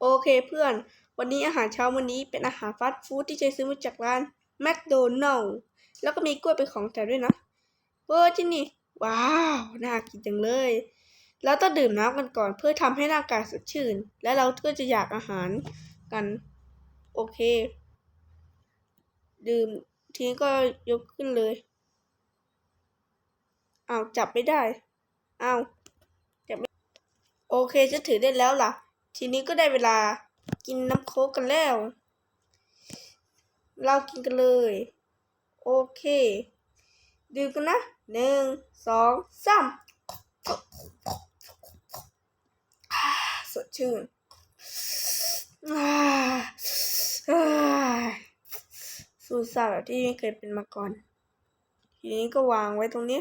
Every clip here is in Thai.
โอเคเพื่อน วันนี้อาหารเช้าวันนี้เป็นอาหารฟาสต์ฟู้ดที่เจซื้อมาจากร้านแมคโดนัลล์แล้วก็มีกล้วยเป็นของแถมด้วยนะเออที่นี่ ว้าว น่ากินจังเลยแล้วต้องดื่มน้ำกันก่อนเพื่อทำให้ร่างกายสดชื่น และเราก็จะอยากอาหารกัน โอเค ดื่มทีนี้ก็ยกขึ้นเลยอ้าวจับไม่ได้อ้าวจับไม่โอเคจะถือได้แล้วล่ะ ทีนี้ก็ได้เวลากินน้ำโค้กกันแล้ว เรากินกันเลย โอเค ดื่มกันนะหนึ่งสองสามสดชื่นสูตรซาแบบที่ไม่เคยเป็นมาก่อน ทีนี้ก็วางไว้ตรงนี้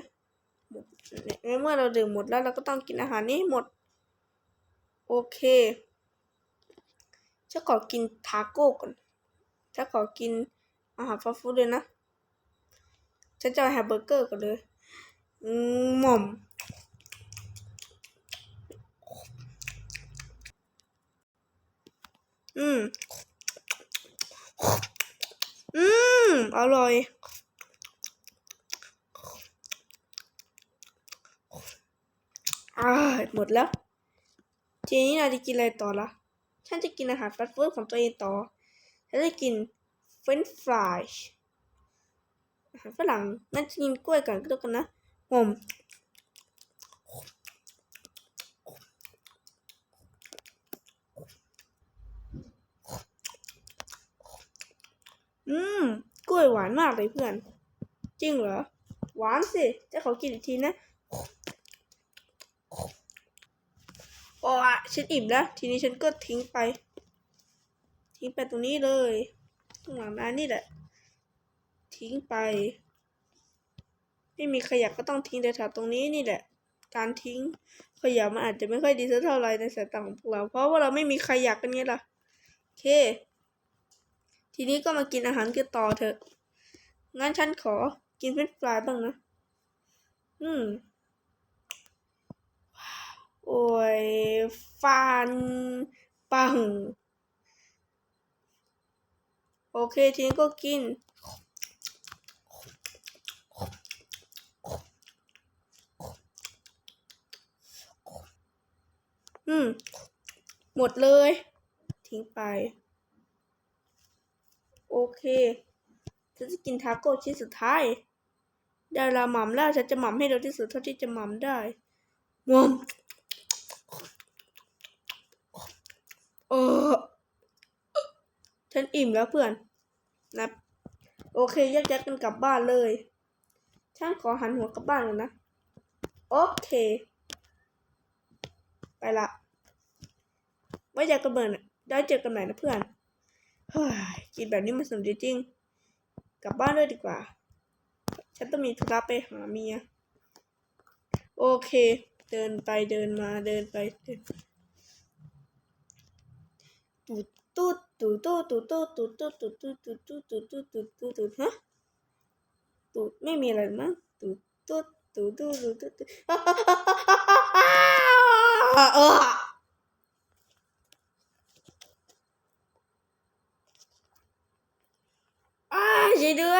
เมื่อเราดื่มหมดแล้วเราก็ต้องกินอาหารนี้หมด โอเค ฉันขอกินทาโก้ก่อนฉันขอกินอาหารฟาสต์ฟู้ดเลยนะ ฉันจะเอาแฮมเบอร์เกอร์ก่อนเลยอืมหม่อม อืม อืม อร่อยอ่าหมดแล้ว ทีนี้เราจะกินอะไรต่อละ ฉันจะกินอาหารฟาสต์ฟู้ดของตัวเองต่อ ฉันจะกินเฟรนช์ฟรายอาหารฝรั่งนั่นจะกินกล้วยก่อนก็แล้วกันนะผมอืม กล้วยหวานมากเลยเพื่อน จริงเหรอ หวานสิจะขอกินอีกทีนะ อ้อะฉันอิ่มแล้ว ทีนี้ฉันก็ทิ้งไป ทิ้งไปตรงนี้เลยข้างหลังนั้นนี่แหละ ทิ้งไป ไม่มีขยะก็ต้องทิ้งแต่ถวตรงนี้นี่แหละ การทิ้งขยะมันอาจจะไม่ค่อยดีสักเท่าไหร่ในสายตาของพวกเรา เพราะว่าเราไม่มีขยะกันไงล่ะโอเค ทีนี้ก็มากินอาหารกันต่อเถอะงั้นฉันขอกินเฟรนฟรายบ้างนะ อืม โอ้ยฟันปังโอเคทีนี้ก็กิน อืม หมดเลย ทิ้งไป โอเคฉันจะกินทาโก้ชิ้นสุดท้ายได้เวลาหม่ำแล้วฉันจะหม่ำให้เร็วที่สุดเท่าที่จะหม่ำได้หม่ำเออฉันอิ่มแล้วเพื่อนนะโอเคแยกย้ายกันกลับบ้านเลยฉันขอหันหัวกลับบ้านกันนะ โอเค ไปละไว้เจอกันเมื่อได้เจอกันใหม่นะเพื่อนเฮ้ยกินแบบนี้มันสนุกจริงกลับบ้านเลยดีกว่า ฉันต้องมีธุระไปหาเมีย โอเค เดินไปเดินมาเดินไปเดิน ตูดตูดตูดตูดตูดตูดตูดตูดตูดตูดตูดตูดตูดตูดตูดตูดตูดฮะตูดไม่มีอะไรมั้งตูดตูดตูดตูดตูดตูดตูดเอออ้าช่วยด้